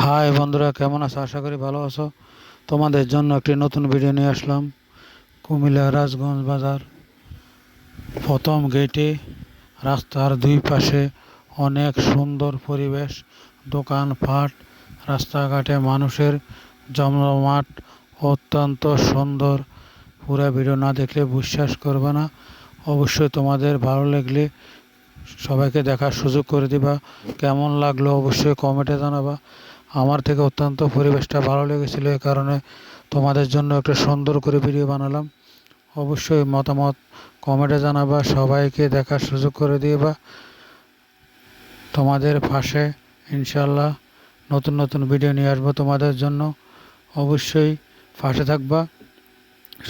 High বন্ধুরা, কেমন আছো? আশা করি ভালো আছো। তোমাদের জন্য একটি নতুন ভিডিও নিয়ে আসলাম। কুমিল্লা রাজগঞ্জ বাজার। প্রথম গেটে রাস্তার দুই পাশে অনেক সুন্দর পরিবেশ, দোকানপাট, রাস্তাঘাটে মানুষের জমজমাট, অত্যন্ত সুন্দর। পুরো ভিডিও না দেখলে বিশ্বাস করবে না। অবশ্যই তোমাদের ভালো লাগলে সবাইকে দেখার সুযোগ করে দিবা। কেমন লাগল অবশ্যই কমেন্টে জানাবা। আমার থেকে অত্যন্ত পরিবেশটা ভালো লেগেছিলো এই কারণে তোমাদের জন্য একটা সুন্দর করে ভিডিও বানালাম। অবশ্যই মতামত কমেন্টে জানাবা, সবাইকে দেখার সুযোগ করে দিবা। তোমাদের পাশে ইনশাল্লাহ নতুন নতুন ভিডিও নিয়ে আসব তোমাদের জন্য। অবশ্যই পাশে থাকবা,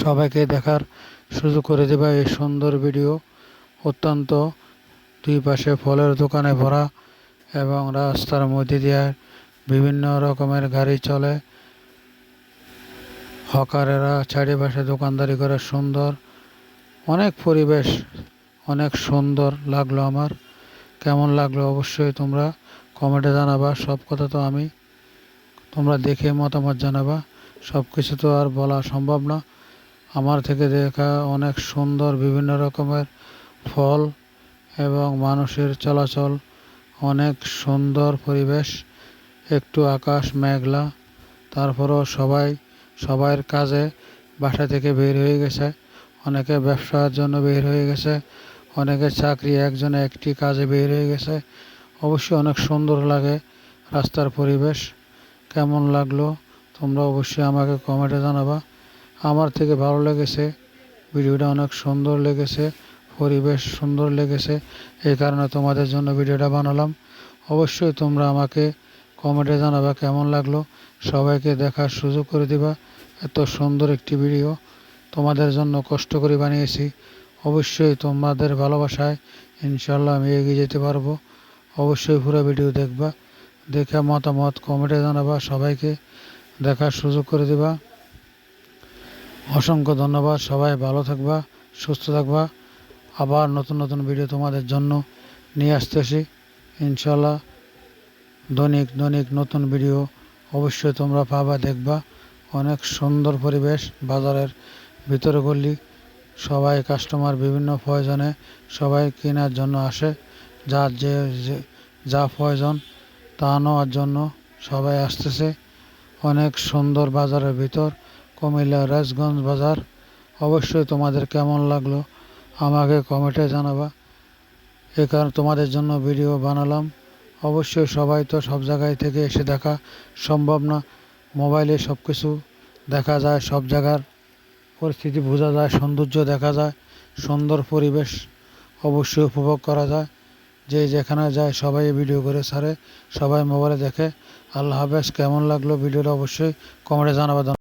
সবাইকে দেখার সুযোগ করে দেবা এই সুন্দর ভিডিও অত্যন্ত দুই পাশে ফলের দোকানে ভরা এবং রাস্তার মধ্যে দিয়ে বিভিন্ন রকমের গাড়ি চলে। হকারেরা চারিপাশে দোকানদারি করে, সুন্দর। অনেক পরিবেশ, অনেক সুন্দর লাগল আমার। কেমন লাগল অবশ্যই তোমরা কমেন্টে জানাবা। সব কথা তো আমি তোমরা দেখে মতামত জানাবা। সব কিছু তো আর বলা সম্ভব না। আমার থেকে দেখা অনেক সুন্দর বিভিন্ন রকমের ফল এবং মানুষের চলাচল, অনেক সুন্দর পরিবেশ। একটু আকাশ মেঘলা, তারপরও সবাই সবার কাজে বাসা থেকে বের হয়ে গেছে। অনেকে ব্যবসার জন্য বের হয়ে গেছে, অনেকে চাকরি, একজনে একটি কাজে বের হয়ে গেছে। অবশ্যই অনেক সুন্দর লাগে রাস্তার পরিবেশ। কেমন লাগল? তোমরা অবশ্যই আমাকে কমেন্টে জানাবা। আমার থেকে ভালো লেগেছে, ভিডিওটা অনেক সুন্দর লেগেছে, পরিবেশ সুন্দর লেগেছে, এই কারণে তোমাদের জন্য ভিডিওটা বানালাম। অবশ্যই তোমরা আমাকে কমেন্টে জানাবা কেমন লাগল? সবাইকে দেখার সুযোগ করে দিবা। এত সুন্দর একটি ভিডিও তোমাদের জন্য কষ্ট করে বানিয়েছি। অবশ্যই তোমাদের ভালোবাসায় ইনশাল্লাহ আমি এগিয়ে যেতে পারব। অবশ্যই পুরো ভিডিও দেখবা। দেখে মতামত, কমেন্টে জানাবা সবাইকে। দেখার সুযোগ করে দিবা। অসংখ্য ধন্যবাদ। সবাই ভালো থাকবা, সুস্থ থাকবা। আবার নতুন নতুন ভিডিও তোমাদের জন্য নিয়ে আসতেছি। ইনশাল্লাহ দৈনিক দৈনিক নতুন ভিডিও অবশ্যই তোমরা পাবা, দেখবা। অনেক সুন্দর পরিবেশ, বাজারের ভিতরে গলি, সবাই কাস্টমার বিভিন্ন প্রয়োজনে সবাই কেনার জন্য আসে। যার যে, যে- যা প্রয়োজন তা নেওয়ার জন্য সবাই আসতেছে। অনেক সুন্দর বাজারের ভিতর, কুমিল্লা রাজগঞ্জ বাজার। অবশ্যই তোমাদের কেমন লাগল আমাকে কমেন্টে জানাবা। এ কারণে তোমাদের জন্য ভিডিও বানালাম। অবশ্যই সবাই তো সব জায়গায় থেকে এসে দেখা সম্ভব না। মোবাইলে সব কিছু দেখা যায়, সব জায়গার পরিস্থিতি বোঝা যায়, সৌন্দর্য দেখা যায়, সুন্দর পরিবেশ অবশ্যই উপভোগ করা যায়। যে যেখানে যায় সবাই ভিডিও করে সারে সবাই মোবাইলে দেখে। আল্লাহ হাফেজ, কেমন লাগল ভিডিওটা অবশ্যই কমেন্টে জানাবে